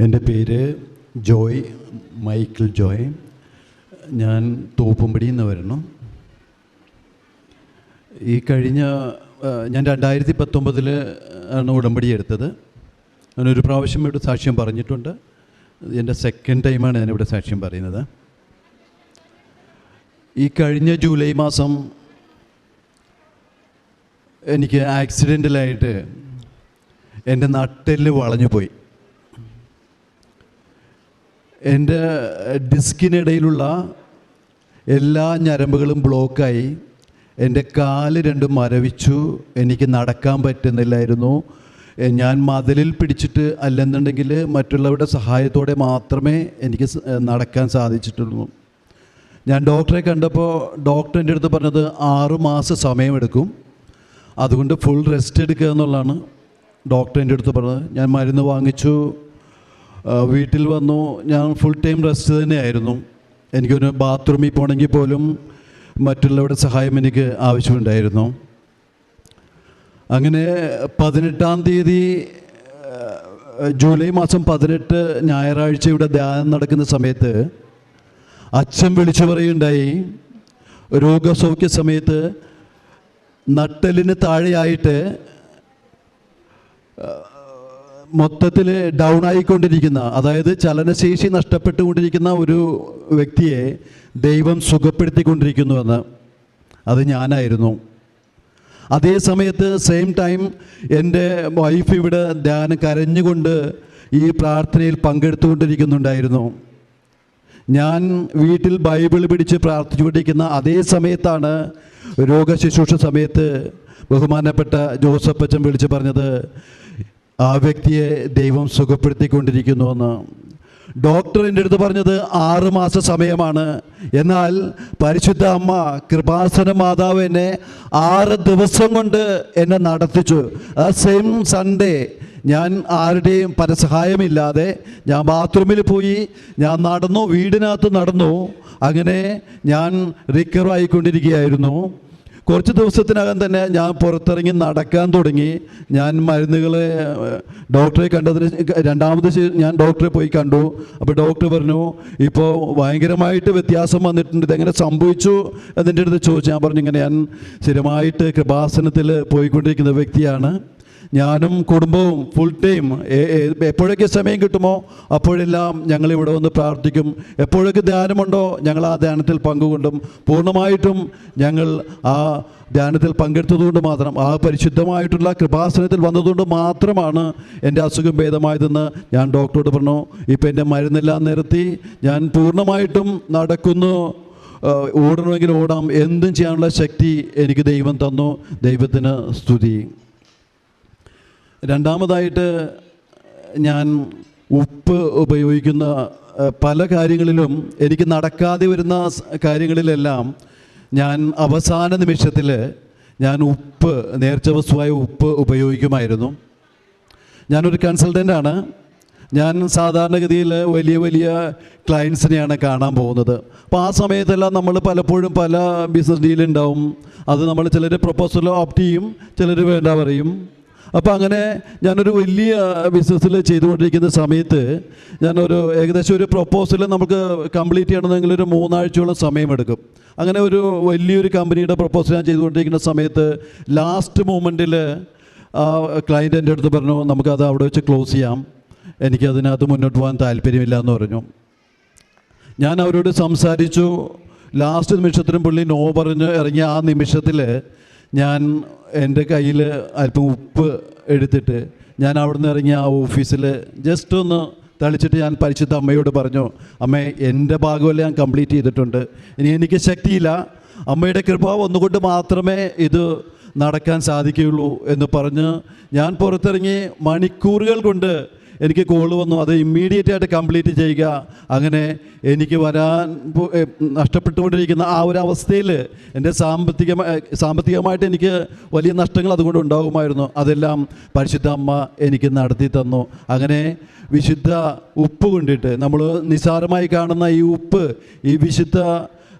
എന്റെ പേര് ജോയ് മൈക്കിൾ ജോയ്. ഞാൻ തോപ്പുംപടിയിൽ നിന്ന് വരണം ഈ കഴിഞ്ഞ ഞാൻ രണ്ടായിരത്തി പത്തൊമ്പതിൽ ആണ് ഉടമ്പടി എടുത്തത്. ഞാനൊരു പ്രാവശ്യം ഇവിടെ സാക്ഷ്യം പറഞ്ഞിട്ടുണ്ട്. എന്റെ സെക്കൻഡ് ടൈമാണ് ഞാനിവിടെ സാക്ഷ്യം പറയുന്നത്. ഈ കഴിഞ്ഞ ജൂലൈ മാസം എനിക്ക് ആക്സിഡന്റലായിട്ട് എന്റെ നട്ടെല്ല് വളഞ്ഞു പോയി എന്റെ ഡിസ്കിനിടയിലുള്ള എല്ലാ ഞരമ്പുകളും ബ്ലോക്കായി എന്റെ കാൽ രണ്ടും മരവിച്ചു. എനിക്ക് നടക്കാൻ പറ്റുന്നില്ലായിരുന്നു. ഞാൻ മതിലിൽ പിടിച്ചിട്ട് അല്ലെന്നുണ്ടെങ്കിൽ മറ്റുള്ളവരുടെ സഹായത്തോടെ മാത്രമേ എനിക്ക് നടക്കാൻ സാധിച്ചിട്ടുള്ളൂ. ഞാൻ ഡോക്ടറെ കണ്ടപ്പോൾ ഡോക്ടർ എന്റെ അടുത്ത് പറഞ്ഞത് ആറുമാസം സമയമെടുക്കും. അതുകൊണ്ട് ഫുൾ റെസ്റ്റ് എടുക്കുക എന്നുള്ളതാണ് ഡോക്ടർ എന്റെ അടുത്ത് പറഞ്ഞത്. ഞാൻ മരുന്ന് വാങ്ങിച്ചു. വീട്ടിൽ വന്നു. ഞാൻ ഫുൾ ടൈം റെസ്റ്റ് തന്നെയായിരുന്നു. എനിക്കൊരു ബാത്റൂമിൽ പോകണമെങ്കിൽ പോലും മറ്റുള്ളവരുടെ സഹായം എനിക്ക് ആവശ്യമുണ്ടായിരുന്നു. അങ്ങനെ പതിനെട്ടാം തീയതി ജൂലൈ മാസം പതിനെട്ട് ഞായറാഴ്ച ഇവിടെ ധ്യാനം നടക്കുന്ന സമയത്ത് അച്ഛൻ വിളിച്ചു പറയുണ്ടായി രോഗസൗഖ്യ സമയത്ത് നട്ടലിന് താഴെയായിട്ട് മൊത്തത്തിൽ ഡൗൺ ആയിക്കൊണ്ടിരിക്കുന്ന അതായത് ചലനശേഷി നഷ്ടപ്പെട്ടുകൊണ്ടിരിക്കുന്ന ഒരു വ്യക്തിയെ ദൈവം സുഖപ്പെടുത്തിക്കൊണ്ടിരിക്കുന്നുവെന്ന് അത് ഞാനായിരുന്നു. അതേ സമയത്ത് സെയിം ടൈം എന്റെ വൈഫ് ഇവിടെ ധ്യാനം കരഞ്ഞുകൊണ്ട് ഈ പ്രാർത്ഥനയിൽ പങ്കെടുത്തുകൊണ്ടിരിക്കുന്നുണ്ടായിരുന്നു. ഞാൻ വീട്ടിൽ ബൈബിൾ പിടിച്ച് പ്രാർത്ഥിച്ചുകൊണ്ടിരിക്കുന്ന അതേ സമയത്താണ് രോഗശുശ്രൂഷ സമയത്ത് ബഹുമാനപ്പെട്ട ജോസഫ് അച്ഛൻ വിളിച്ച് പറഞ്ഞത് ആ വ്യക്തിയെ ദൈവം സുഖപ്പെടുത്തിക്കൊണ്ടിരിക്കുന്നുവെന്ന്. ഡോക്ടർ എന്റെ അടുത്ത് പറഞ്ഞത് ആറുമാസ സമയമാണ്. എന്നാൽ പരിശുദ്ധ അമ്മ കൃപാസന മാതാവ് എന്നെ ആറ് ദിവസം കൊണ്ട് എന്നെ നടത്തിച്ചു. ആ സെയിം സൺഡേ ഞാൻ ആരുടെയും പരസഹായമില്ലാതെ ഞാൻ ബാത്റൂമിൽ പോയി ഞാൻ നടന്നു വീടിനകത്ത് നടന്നു അങ്ങനെ ഞാൻ റിക്കവർ ആയിക്കൊണ്ടിരിക്കുകയായിരുന്നു കുറച്ച് ദിവസത്തിനകം തന്നെ ഞാൻ പുറത്തിറങ്ങി നടക്കാൻ തുടങ്ങി. ഞാൻ മരുന്നുകൾ ഡോക്ടറെ കണ്ടതിന് രണ്ടാമത് ഞാൻ ഡോക്ടറെ പോയി കണ്ടു. അപ്പോൾ ഡോക്ടർ പറഞ്ഞു ഇപ്പോൾ ഭയങ്കരമായിട്ട് വ്യത്യാസം വന്നിട്ടുണ്ട്. ഇതെങ്ങനെ സംഭവിച്ചു? എന്നിന്റെ അടുത്ത് ചോദിച്ചു. ഞാൻ പറഞ്ഞു ഇങ്ങനെ ഞാൻ സ്ഥിരമായിട്ട് കൃപാസനത്തിൽ പോയിക്കൊണ്ടിരിക്കുന്ന വ്യക്തിയാണ്. ഞാനും കുടുംബവും ഫുൾ ടൈം എപ്പോഴൊക്കെ സമയം കിട്ടുമോ അപ്പോഴെല്ലാം ഞങ്ങൾ ഇവിടെ വന്ന് പ്രാർത്ഥിക്കും. എപ്പോഴൊക്കെ ധ്യാനമുണ്ടോ ഞങ്ങൾ ആ ധ്യാനത്തിൽ പങ്കുകൊണ്ടും. പൂർണമായിട്ടും ഞങ്ങൾ ആ ധ്യാനത്തിൽ പങ്കെടുത്തതുകൊണ്ട് മാത്രം ആ പരിശുദ്ധമായിട്ടുള്ള കൃപാസനത്തിൽ വന്നതുകൊണ്ട് മാത്രമാണ് എന്റെ അസുഖം ഭേദമായതെന്ന് ഞാൻ ഡോക്ടറോട് പറഞ്ഞു. ഇപ്പം എന്റെ മരുന്നെല്ലാം നിർത്തി. ഞാൻ പൂർണമായിട്ടും നടക്കുന്നു. ഓടണമെങ്കിൽ ഓടാം. എന്തും ചെയ്യാനുള്ള ശക്തി എനിക്ക് ദൈവം തന്നു. ദൈവത്തിന് സ്തുതി. രണ്ടാമതായിട്ട് ഞാൻ ഉപ്പ് ഉപയോഗിക്കുന്ന പല കാര്യങ്ങളിലും എനിക്ക് നടക്കാതെ വരുന്ന കാര്യങ്ങളിലെല്ലാം ഞാൻ അവസാന നിമിഷത്തിൽ ഞാൻ ഉപ്പ് നേർച്ച വസ്തുവായ ഉപ്പ് ഉപയോഗിക്കുമായിരുന്നു. ഞാനൊരു കൺസൾട്ടന്റാണ്. ഞാൻ സാധാരണഗതിയിൽ വലിയ വലിയ ക്ലയൻസിനെയാണ് കാണാൻ പോകുന്നത്. അപ്പോൾ ആ സമയത്തെല്ലാം നമ്മൾ പലപ്പോഴും പല ബിസിനസ് ഡീലുണ്ടാവും. അത് നമ്മൾ ചിലർ പ്രപ്പോസൽ ഓപ്റ്റ് ചെയ്യും ചിലർ വേണ്ട പറയും. അപ്പോൾ അങ്ങനെ ഞാനൊരു വലിയ ബിസിനസ്സിൽ ചെയ്തുകൊണ്ടിരിക്കുന്ന സമയത്ത് ഞാനൊരു ഏകദേശം ഒരു പ്രൊപ്പോസൽ നമുക്ക് കംപ്ലീറ്റ് ചെയ്യണമെങ്കിൽ ഒരു മൂന്നാഴ്ചയോളം സമയമെടുക്കും. അങ്ങനെ ഒരു വലിയൊരു കമ്പനിയുടെ പ്രൊപ്പോസൽ ഞാൻ ചെയ്തുകൊണ്ടിരിക്കുന്ന സമയത്ത് ലാസ്റ്റ് മൂമെന്റിൽ ആ ക്ലയന്റ് എന്റെ അടുത്ത് പറഞ്ഞു നമുക്കത് അവിടെ വെച്ച് ക്ലോസ് ചെയ്യാം. എനിക്കതിനകത്ത് മുന്നോട്ട് പോകാൻ താല്പര്യമില്ല എന്ന് പറഞ്ഞു. ഞാൻ അവരോട് സംസാരിച്ചു. ലാസ്റ്റ് നിമിഷത്തിനും പുള്ളി നോ പറഞ്ഞ് ഇറങ്ങിയ ആ നിമിഷത്തിൽ ഞാൻ എന്റെ കയ്യിൽ അല്പം ഉപ്പ് എടുത്തിട്ട് ഞാൻ അവിടെ നിന്ന് ഇറങ്ങി ആ ഓഫീസിൽ ജസ്റ്റ് ഒന്ന് തളിച്ചിട്ട് ഞാൻ പരിശുദ്ധ അമ്മയോട് പറഞ്ഞു അമ്മേ എന്റെ ഭാഗമല്ല ഞാൻ കംപ്ലീറ്റ് ചെയ്തിട്ടുണ്ട്. ഇനി എനിക്ക് ശക്തിയില്ല. അമ്മയുടെ കൃപ ഒന്നുകൊണ്ട് മാത്രമേ ഇത് നടക്കാൻ സാധിക്കുകയുള്ളൂ എന്ന് പറഞ്ഞ് ഞാൻ പുറത്തിറങ്ങി മണിക്കൂറുകൾ കൊണ്ട് എനിക്ക് കോൾ വന്നു. അത് ഇമ്മീഡിയറ്റ് ആയിട്ട് കംപ്ലീറ്റ് ചെയ്യുക. അങ്ങനെ എനിക്ക് വരാൻ നഷ്ടപ്പെട്ടുകൊണ്ടിരിക്കുന്ന ആ ഒരു അവസ്ഥയിൽ എന്റെ സാമ്പത്തിക സാമ്പത്തികമായിട്ട് എനിക്ക് വലിയ നഷ്ടങ്ങൾ അതുകൊണ്ട് ഉണ്ടാകുമായിരുന്നു. അതെല്ലാം പരിശുദ്ധ അമ്മ എനിക്ക് നടത്തി തന്നു. അങ്ങനെ വിശുദ്ധ ഉപ്പ് കൊണ്ടിട്ട് നമ്മൾ നിസാരമായി കാണുന്ന ഈ ഉപ്പ് ഈ വിശുദ്ധ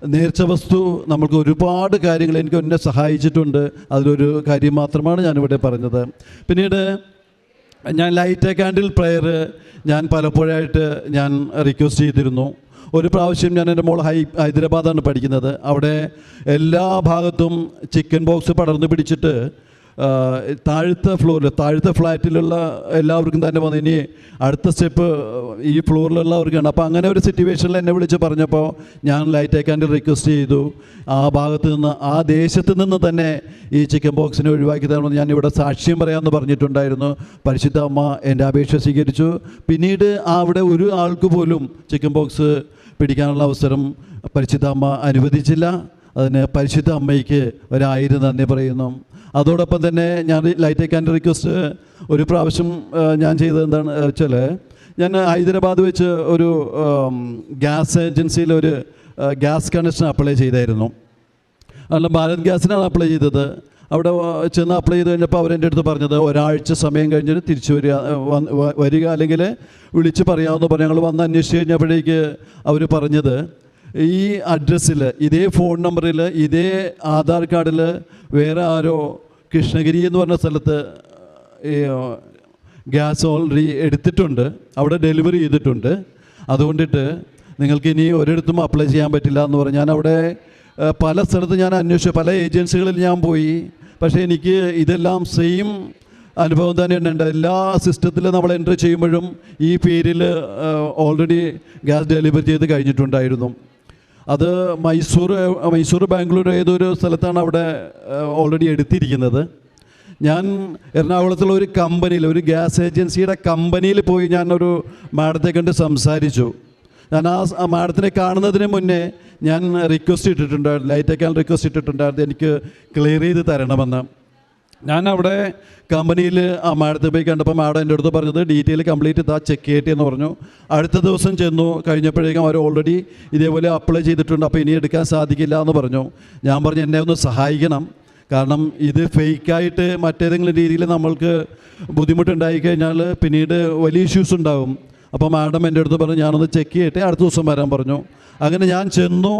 നേർച്ച വസ്തു നമ്മൾക്ക് ഒരുപാട് കാര്യങ്ങൾ എനിക്ക് എന്നെ സഹായിച്ചിട്ടുണ്ട്. അതിലൊരു കാര്യം മാത്രമാണ് ഞാനിവിടെ പറഞ്ഞത്. പിന്നീട് ഞാൻ ലൈറ്റ് കാൻഡിൽ പ്രെയർ ഞാൻ പലപ്പോഴായിട്ട് ഞാൻ റിക്വസ്റ്റ് ചെയ്തിരുന്നു. ഒരു പ്രാവശ്യം ഞാൻ എന്റെ മോൾ ഹൈ ഹൈദരാബാദാണ് പഠിക്കുന്നത്. അവിടെ എല്ലാ ഭാഗത്തും ചിക്കൻ ബോക്സ് പടർന്നു പിടിച്ചിട്ട് താഴത്തെ ഫ്ലോറിൽ താഴത്തെ ഫ്ലാറ്റിലുള്ള എല്ലാവർക്കും തന്നെ വന്നു ഇനി അടുത്ത സ്റ്റെപ്പ് ഈ ഫ്ലോറിലുള്ളവർക്കാണ് അപ്പോൾ അങ്ങനെ ഒരു സിറ്റുവേഷനിൽ എന്നെ വിളിച്ച് പറഞ്ഞപ്പോൾ ഞാൻ ലൈറ്റ് അയക്കാന്റെ റിക്വസ്റ്റ് ചെയ്തു. ആ ഭാഗത്ത് നിന്ന് ആ ദേശത്ത് നിന്ന് തന്നെ ഈ ചിക്കൻ ബോക്സിനെ ഒഴിവാക്കി തരണമെന്ന് ഞാൻ ഇവിടെ സാക്ഷ്യം പറയാമെന്ന് പറഞ്ഞിട്ടുണ്ടായിരുന്നു. പരിശുദ്ധ അമ്മ എന്റെ അപേക്ഷ സ്വീകരിച്ചു. പിന്നീട് അവിടെ ഒരു ആൾക്ക് പോലും ചിക്കൻ ബോക്സ് പിടിക്കാനുള്ള അവസരം പരിശുദ്ധ അമ്മ അനുവദിച്ചില്ല. അതിന് പരിശുദ്ധ അമ്മയ്ക്ക് ഒരായിരം നന്ദി പറയുന്നു. അതോടൊപ്പം തന്നെ ഞാൻ ലൈറ്റ് ആൻഡ് റിക്വസ്റ്റ് ഒരു പ്രാവശ്യം ഞാൻ ചെയ്തത് എന്താണ് വെച്ചാൽ ഞാൻ ഹൈദരാബാദ് വെച്ച് ഒരു ഗ്യാസ് ഏജൻസിയിൽ ഒരു ഗ്യാസ് കണക്ഷൻ അപ്ലൈ ചെയ്തായിരുന്നു. അല്ല ഭാരത് ഗ്യാസിനാണ് അപ്ലൈ ചെയ്തത്. അവിടെ ചെന്ന് അപ്ലൈ ചെയ്ത് കഴിഞ്ഞപ്പോൾ അവരെന്റെ അടുത്ത് പറഞ്ഞത് ഒരാഴ്ച സമയം കഴിഞ്ഞിട്ട് തിരിച്ചു വരിക വരിക അല്ലെങ്കിൽ വിളിച്ച് പറയാമെന്ന് പറഞ്ഞു ഞങ്ങൾ വന്ന് അന്വേഷിച്ച് കഴിഞ്ഞപ്പോഴേക്ക് അവർ പറഞ്ഞത് ഈ അഡ്രസ്സിൽ ഇതേ ഫോൺ നമ്പറിൽ ഇതേ ആധാർ കാർഡിൽ വേറെ ആരോ കൃഷ്ണഗിരി എന്ന് പറഞ്ഞ സ്ഥലത്ത് ഈ ഗ്യാസ് ഓൾറെഡി എടുത്തിട്ടുണ്ട്. അവിടെ ഡെലിവറി ചെയ്തിട്ടുണ്ട്. അതുകൊണ്ടിട്ട് നിങ്ങൾക്ക് ഇനി ഒരിടത്തും അപ്ലൈ ചെയ്യാൻ പറ്റില്ല എന്ന് പറഞ്ഞു. ഞാൻ അവിടെ പല സ്ഥലത്ത് ഞാൻ അന്വേഷിച്ചു. പല ഏജൻസികളിൽ ഞാൻ പോയി. പക്ഷേ എനിക്ക് ഇതെല്ലാം സെയിം അനുഭവം തന്നെ ഉണ്ട്. എല്ലാ സിസ്റ്റത്തിലും നമ്മൾ എന്റർ ചെയ്യുമ്പോഴും ഈ പേരിൽ ഓൾറെഡി ഗ്യാസ് ഡെലിവറി ചെയ്ത് കഴിഞ്ഞിട്ടുണ്ടായിരുന്നു. അത് മൈസൂർ മൈസൂർ ബാംഗ്ലൂർ ഏതൊരു സ്ഥലത്താണ് അവിടെ ഓൾറെഡി എടുത്തിരിക്കുന്നത്. ഞാൻ എറണാകുളത്തുള്ള ഒരു കമ്പനിയിൽ ഒരു ഗ്യാസ് ഏജൻസിയുടെ കമ്പനിയിൽ പോയി ഞാനൊരു മാഡത്തെ കണ്ട് സംസാരിച്ചു. ഞാൻ ആ മാഡത്തിനെ കാണുന്നതിന് മുന്നേ ഞാൻ റിക്വസ്റ്റ് ഇട്ടിട്ടുണ്ടായിരുന്നു ലൈറ്റൊക്കെ റിക്വസ്റ്റ് ഇട്ടിട്ടുണ്ടായിരുന്നു എനിക്ക് ക്ലിയർ ചെയ്ത് തരണമെന്ന്. ഞാൻ അവിടെ കമ്പനിയിൽ ആ മാഡത്തെ പോയി കണ്ടപ്പോൾ മാഡം എന്റെ അടുത്ത് പറഞ്ഞത് ഡീറ്റെയിൽ കംപ്ലീറ്റ് ഇതാ ചെക്ക് ചെയ്യട്ടെ എന്ന് പറഞ്ഞു. അടുത്ത ദിവസം ചെന്നു കഴിഞ്ഞപ്പോഴേക്കും അവർ ഓൾറെഡി ഇതേപോലെ അപ്ലൈ ചെയ്തിട്ടുണ്ട് അപ്പോൾ ഇനി എടുക്കാൻ സാധിക്കില്ല എന്ന് പറഞ്ഞു. ഞാൻ പറഞ്ഞു എന്നെ ഒന്ന് സഹായിക്കണം. കാരണം ഇത് ഫേക്കായിട്ട് മറ്റേതെങ്കിലും രീതിയിൽ നമ്മൾക്ക് ബുദ്ധിമുട്ടുണ്ടായി കഴിഞ്ഞാൽ പിന്നീട് വലിയ ഇഷ്യൂസ് ഉണ്ടാകും അപ്പോൾ മാഡം എന്റെ അടുത്ത് പറഞ്ഞു ഞാനൊന്ന് ചെക്ക് ചെയ്യട്ടെ അടുത്ത ദിവസം വരാൻ പറഞ്ഞു. അങ്ങനെ ഞാൻ ചെന്നു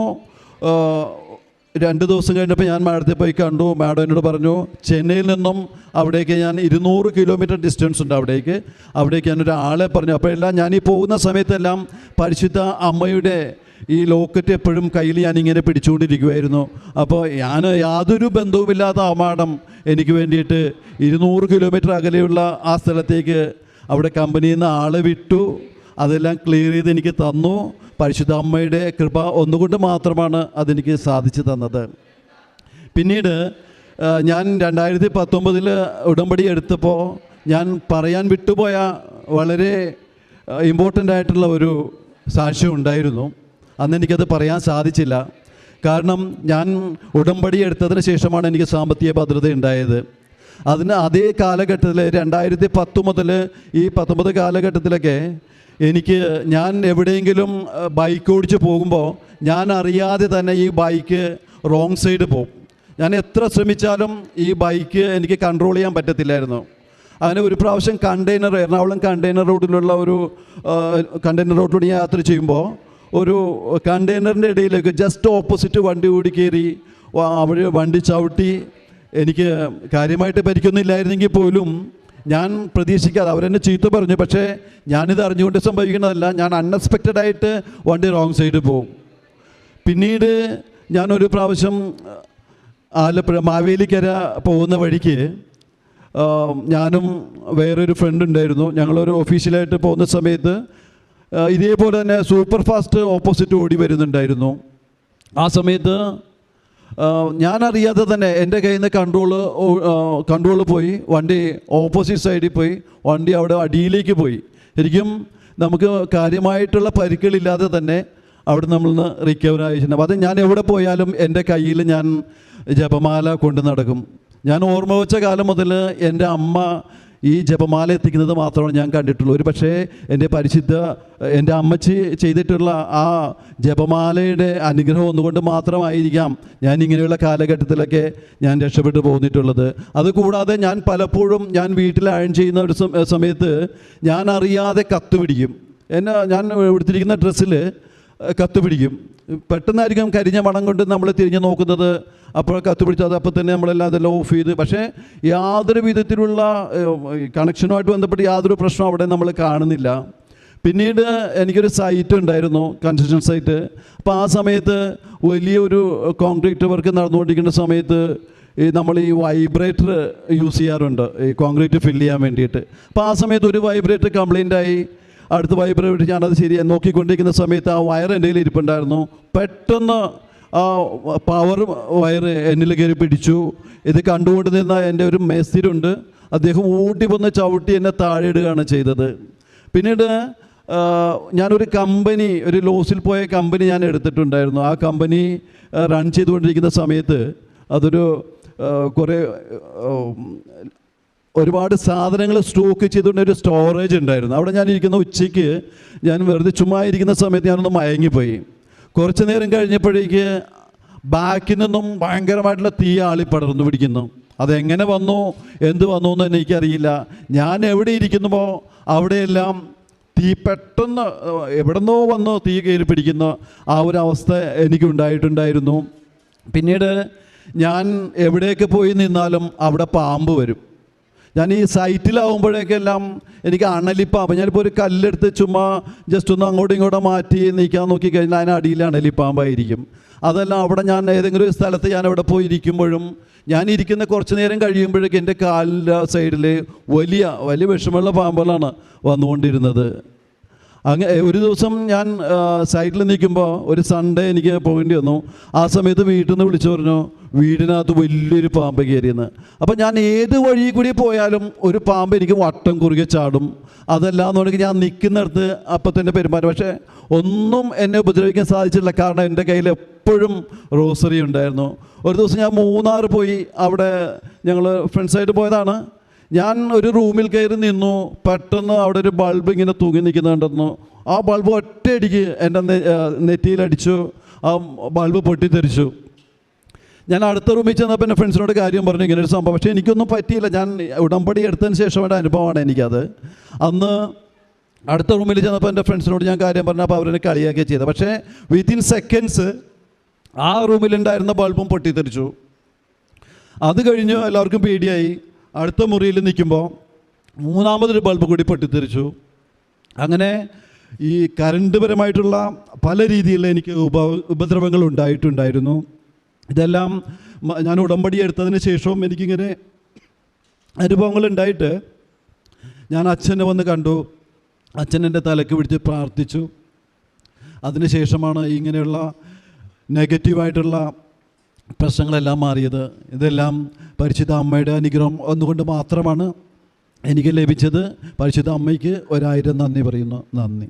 രണ്ട് ദിവസം കഴിഞ്ഞപ്പോൾ ഞാൻ മാഡത്തെ പോയി കണ്ടു. മാഡം എന്നോട് പറഞ്ഞു ചെന്നൈയിൽ നിന്നും അവിടേക്ക് ഞാൻ ഇരുന്നൂറ് കിലോമീറ്റർ ഡിസ്റ്റൻസ് ഉണ്ട് അവിടേക്ക്. അവിടേക്ക് ഞാനൊരു ആളെ പറഞ്ഞു. അപ്പോഴെല്ലാം ഞാൻ ഈ പോകുന്ന സമയത്തെല്ലാം പരിശുദ്ധ അമ്മയുടെ ഈ ലോക്കറ്റ് എപ്പോഴും കയ്യിൽ ഇങ്ങനെ പിടിച്ചുകൊണ്ടിരിക്കുമായിരുന്നു അപ്പോൾ ഞാൻ യാതൊരു ബന്ധവുമില്ലാത്ത മാഡം എനിക്ക് വേണ്ടിയിട്ട് ഇരുന്നൂറ് കിലോമീറ്റർ അകലെയുള്ള ആ സ്ഥലത്തേക്ക് അവിടെ കമ്പനിയിൽ നിന്ന് ആളെ വിട്ടു. അതെല്ലാം ക്ലിയർ ചെയ്ത് എനിക്ക് തന്നു. പരിശുദ്ധ അമ്മയുടെ കൃപ ഒന്നുകൊണ്ട് മാത്രമാണ് അതെനിക്ക് സാധിച്ചു തന്നത്. പിന്നീട് ഞാൻ രണ്ടായിരത്തി പത്തൊമ്പതിൽ ഉടമ്പടി എടുത്തപ്പോൾ ഞാൻ പറയാൻ വിട്ടുപോയ വളരെ ഇമ്പോർട്ടന്റ് ആയിട്ടുള്ള ഒരു സാക്ഷ്യം ഉണ്ടായിരുന്നു. അന്ന് എനിക്കത് പറയാൻ സാധിച്ചില്ല. കാരണം ഞാൻ ഉടമ്പടി എടുത്തതിന് ശേഷമാണ് എനിക്ക് സാമ്പത്തിക ഭദ്രത ഉണ്ടായത്. അതിന് അതേ കാലഘട്ടത്തിൽ രണ്ടായിരത്തി പത്ത് മുതൽ ഈ പത്തൊമ്പത് കാലഘട്ടത്തിലൊക്കെ എനിക്ക് ഞാൻ എവിടെയെങ്കിലും ബൈക്ക് ഓടിച്ച് പോകുമ്പോൾ ഞാൻ അറിയാതെ തന്നെ ഈ ബൈക്ക് റോങ് സൈഡ് പോകും ഞാൻ എത്ര ശ്രമിച്ചാലും ഈ ബൈക്ക് എനിക്ക് കൺട്രോൾ ചെയ്യാൻ പറ്റത്തില്ലായിരുന്നു. അങ്ങനെ ഒരു പ്രാവശ്യം കണ്ടെയ്നർ എറണാകുളം കണ്ടെയ്നർ റോഡിലുള്ള ഒരു കണ്ടെയ്നർ റോഡിലൂടെ യാത്ര ചെയ്യുമ്പോൾ ഒരു കണ്ടെയ്നറിന്റെ ഇടയിലേക്ക് ജസ്റ്റ് ഓപ്പോസിറ്റ് വണ്ടി ഓടി കയറി അവിടെ വണ്ടി ചവിട്ടി. എനിക്ക് കാര്യമായിട്ട് പരിക്കൊന്നും ഇല്ലായിരുന്നെങ്കിൽ പോലും ഞാൻ പ്രതീക്ഷിക്കാതെ അവരെന്നെ ചീത്ത പറഞ്ഞു പക്ഷേ ഞാനിത് അറിഞ്ഞുകൊണ്ട് സംഭവിക്കുന്നതല്ല. ഞാൻ അൺഎക്സ്പെക്റ്റഡ് ആയിട്ട് വണ്ടി റോങ് സൈഡിൽ പോകും. പിന്നീട് ഞാനൊരു പ്രാവശ്യം ആലപ്പുഴ മാവേലിക്കര പോകുന്ന വഴിക്ക് ഞാനും വേറൊരു ഫ്രണ്ട് ഉണ്ടായിരുന്നു. ഞങ്ങളൊരു ഒഫീഷ്യലായിട്ട് പോകുന്ന സമയത്ത് ഇതേപോലെ തന്നെ സൂപ്പർ ഫാസ്റ്റ് ഓപ്പോസിറ്റ് ഓടി വരുന്നുണ്ടായിരുന്നു. ആ സമയത്ത് ഞാനറിയാതെ തന്നെ എന്റെ കയ്യിൽ നിന്ന് കൺട്രോൾ കൺട്രോൾ പോയി. വണ്ടി ഓപ്പോസിറ്റ് സൈഡിൽ പോയി. വണ്ടി അവിടെ അടിയിലേക്ക് പോയി. ശരിക്കും നമുക്ക് കാര്യമായിട്ടുള്ള പരിക്കുകളില്ലാതെ തന്നെ അവിടെ നമ്മൾ റിക്കവർ ആയിട്ടുണ്ട് അപ്പോൾ അത് ഞാൻ എവിടെ പോയാലും എന്റെ കയ്യിൽ ഞാൻ ജപമാല കൊണ്ട് നടക്കും. ഞാൻ ഓർമ്മ വെച്ച കാലം മുതൽ എന്റെ അമ്മ ഈ ജപമാല എത്തിക്കുന്നത് മാത്രമാണ് ഞാൻ കണ്ടിട്ടുള്ളൂ. ഒരു പക്ഷേ എന്റെ പരിശുദ്ധ എന്റെ അമ്മച്ചി ചെയ്തിട്ടുള്ള ആ ജപമാലയുടെ അനുഗ്രഹം ഒന്നുകൊണ്ട് മാത്രമായിരിക്കാം ഞാൻ ഇങ്ങനെയുള്ള കാലഘട്ടത്തിലൊക്കെ ഞാൻ രക്ഷപ്പെട്ടു പോന്നിട്ടുള്ളത്. അതുകൂടാതെ ഞാൻ പലപ്പോഴും ഞാൻ വീട്ടിൽ അയൺ ചെയ്യുന്ന ഒരു സമയത്ത് ഞാൻ അറിയാതെ കത്ത് പിടിക്കും എന്നെ ഞാൻ എടുത്തിരിക്കുന്ന ഡ്രസ്സിൽ ഏഹ്, കത്ത് പിടിക്കും പെട്ടെന്നായിരിക്കും കരിഞ്ഞ മണം കൊണ്ട് നമ്മൾ തിരിഞ്ഞു നോക്കുന്നത്. അപ്പോൾ കത്ത് പിടിച്ചത് അപ്പോൾ തന്നെ നമ്മളെല്ലാം അതെല്ലാം ഓഫ് ചെയ്ത്. പക്ഷേ യാതൊരു വിധത്തിലുള്ള കണക്ഷനുമായിട്ട് ബന്ധപ്പെട്ട് യാതൊരു പ്രശ്നവും അവിടെ നമ്മൾ കാണുന്നില്ല. പിന്നീട് എനിക്കൊരു സൈറ്റ് ഉണ്ടായിരുന്നു കൺസ്ട്രക്ഷൻ സൈറ്റ് അപ്പോൾ ആ സമയത്ത് വലിയൊരു കോൺക്രീറ്റ് വർക്ക് നടന്നുകൊണ്ടിരിക്കുന്ന സമയത്ത് ഈ നമ്മൾ ഈ വൈബ്രേറ്റർ യൂസ് ചെയ്യാറുണ്ട്. ഈ കോൺക്രീറ്റ് ഫില്ല് ചെയ്യാൻ വേണ്ടിയിട്ട്. അപ്പോൾ ആ സമയത്ത് ഒരു വൈബ്രേറ്റർ കംപ്ലൈന്റ് അടുത്ത വൈബ്രേറ്റർ ഞാനത് ശരി നോക്കിക്കൊണ്ടിരിക്കുന്ന സമയത്ത് ആ വയർ എന്റെ കയ്യിൽ ഇരിപ്പുണ്ടായിരുന്നു. പെട്ടെന്ന് ആ പവർ വയർ എന്നിൽ കയറി പിടിച്ചു. ഇത് കണ്ടുകൊണ്ട് നിന്ന എന്റെ ഒരു മെസ്സിരുണ്ട് അദ്ദേഹം ഊട്ടി വന്ന് ചവിട്ടി എന്നെ താഴെ ഇടുകയാണ് ചെയ്തത്. പിന്നീട് ഞാനൊരു കമ്പനി ഒരു ലോസിൽ പോയ കമ്പനി ഞാൻ എടുത്തിട്ടുണ്ടായിരുന്നു. ആ കമ്പനി റൺ ചെയ്തുകൊണ്ടിരിക്കുന്ന സമയത്ത് അതൊരു കുറേ ഒരുപാട് സാധനങ്ങൾ സ്റ്റോക്ക് ചെയ്തുകൊണ്ട് ഒരു സ്റ്റോറേജ് ഉണ്ടായിരുന്നു. അവിടെ ഞാൻ ഇരിക്കുന്ന ഉച്ചയ്ക്ക് ഞാൻ വെറുതെ ചുമ്മാ ഇരിക്കുന്ന സമയത്ത് ഞാനൊന്ന് മയങ്ങിപ്പോയി. കുറച്ച് നേരം കഴിഞ്ഞപ്പോഴേക്ക് ബാക്കിൽ നിന്നും ഭയങ്കരമായിട്ടുള്ള തീ ആളി പടർന്നു പിടിക്കുന്നു. അതെങ്ങനെ വന്നു? എന്ത് വന്നു എന്ന് എനിക്കറിയില്ല. ഞാൻ എവിടെ ഇരിക്കുന്നുവോ അവിടെയെല്ലാം തീ പെട്ടെന്ന് എവിടെന്നോ വന്ന് തീ കയറി പിടിക്കുന്ന ആ ഒരു അവസ്ഥ എനിക്കുണ്ടായിട്ടുണ്ടായിരുന്നു പിന്നീട് ഞാൻ എവിടെയൊക്കെ പോയി നിന്നാലും അവിടെ പാമ്പ് വരും. ഞാൻ ഈ സൈറ്റിലാവുമ്പോഴേക്കെല്ലാം എനിക്ക് അണലിപ്പാമ്പ് ഞാനിപ്പോൾ ഒരു കല്ലെടുത്ത് ചുമ്മാ ജസ്റ്റ് ഒന്ന് അങ്ങോട്ടും ഇങ്ങോട്ടും മാറ്റി നീക്കാൻ നോക്കിക്കഴിഞ്ഞാൽ അതിന് അടിയിൽ അണലിപ്പാമ്പായിരിക്കും. അതെല്ലാം അവിടെ ഞാൻ ഏതെങ്കിലും ഒരു സ്ഥലത്ത് ഞാൻ അവിടെ പോയി ഇരിക്കുമ്പോഴും ഞാൻ ഇരിക്കുന്ന കുറച്ച് നേരം കഴിയുമ്പോഴേക്കും എന്റെ കാലിന്റെ സൈഡിൽ വലിയ വലിയ വിഷമുള്ള പാമ്പുകളാണ് വന്നുകൊണ്ടിരുന്നത്. അങ്ങനെ ഒരു ദിവസം ഞാൻ സൈറ്റിൽ നിൽക്കുമ്പോൾ ഒരു സൺഡേ എനിക്ക് പോകേണ്ടി വന്നു. ആ സമയത്ത് വീട്ടിൽ നിന്ന് വിളിച്ചു പറഞ്ഞു വീടിനകത്ത് വലിയൊരു പാമ്പ് കയറിയെന്ന്. അപ്പം ഞാൻ ഏത് വഴി കൂടി പോയാലും ഒരു പാമ്പ് എനിക്ക് വട്ടം കുറുകെ ചാടും. അതല്ലാന്നുണ്ടെങ്കിൽ ഞാൻ നിൽക്കുന്നിടത്ത് അപ്പം തന്നെ പെരുമാറും പക്ഷേ ഒന്നും എന്നെ ഉപദ്രവിക്കാൻ സാധിച്ചില്ല കാരണം എന്റെ കയ്യിൽ എപ്പോഴും റോസറി ഉണ്ടായിരുന്നു. ഒരു ദിവസം ഞാൻ മൂന്നാർ പോയി. അവിടെ ഞങ്ങൾ ഫ്രണ്ട്സായിട്ട് പോയതാണ്. ഞാൻ ഒരു റൂമിൽ കയറി നിന്നു. പെട്ടെന്ന് അവിടെ ഒരു ബൾബ് ഇങ്ങനെ തൂങ്ങി നിൽക്കുന്നുണ്ടെന്നു. ആ ബൾബ് ഒറ്റയടിക്ക് എന്റെ നെറ്റിയിലടിച്ചു ആ ബൾബ് പൊട്ടിത്തെറിച്ചു. ഞാൻ അടുത്ത റൂമിൽ ചെന്നപ്പോൾ എന്റെ ഫ്രണ്ട്സിനോട് കാര്യം പറഞ്ഞു. ഇങ്ങനെ ഒരു സംഭവം. പക്ഷേ എനിക്കൊന്നും പറ്റിയില്ല. ഞാൻ ഉടമ്പടി എടുത്തതിന് ശേഷമുള്ള അനുഭവമാണ് എനിക്കത്. അന്ന് അടുത്ത റൂമിൽ ചെന്നപ്പോൾ എന്റെ ഫ്രണ്ട്സിനോട് ഞാൻ കാര്യം പറഞ്ഞപ്പോൾ അവരെന്നെ കളിയാക്കി ചെയ്തത് പക്ഷേ വിത്തിൻ സെക്കൻഡ്സ് ആ റൂമിലുണ്ടായിരുന്ന ബൾബും പൊട്ടിത്തെറിച്ചു. അത് കഴിഞ്ഞ് എല്ലാവർക്കും പേടിയായി. അടുത്ത മുറിയിൽ നിൽക്കുമ്പോൾ മൂന്നാമതൊരു ബൾബ് കൂടി പൊട്ടിത്തെറിച്ചു. അങ്ങനെ ഈ കറണ്ട് പരമായിട്ടുള്ള പല രീതിയിലുള്ള എനിക്ക് ഉപ ഉപദ്രവങ്ങൾ ഉണ്ടായിട്ടുണ്ടായിരുന്നു. ഇതെല്ലാം ഞാൻ ഉടമ്പടി എടുത്തതിന് ശേഷവും എനിക്കിങ്ങനെ അനുഭവങ്ങൾ ഉണ്ടായിട്ട് ഞാൻ അച്ഛനെ വന്ന് കണ്ടു. അച്ഛൻ എന്റെ തലക്ക് പിടിച്ച് പ്രാർത്ഥിച്ചു. അതിനുശേഷമാണ് ഇങ്ങനെയുള്ള നെഗറ്റീവായിട്ടുള്ള പ്രശ്നങ്ങളെല്ലാം മാറിയത്. ഇതെല്ലാം പരിശുദ്ധ അമ്മയുടെ അനുഗ്രഹം ഒന്നുകൊണ്ട് മാത്രമാണ് എനിക്ക് ലഭിച്ചത്. പരിശുദ്ധ അമ്മയ്ക്ക് ഒരായിരം നന്ദി പറയുന്നു. നന്ദി.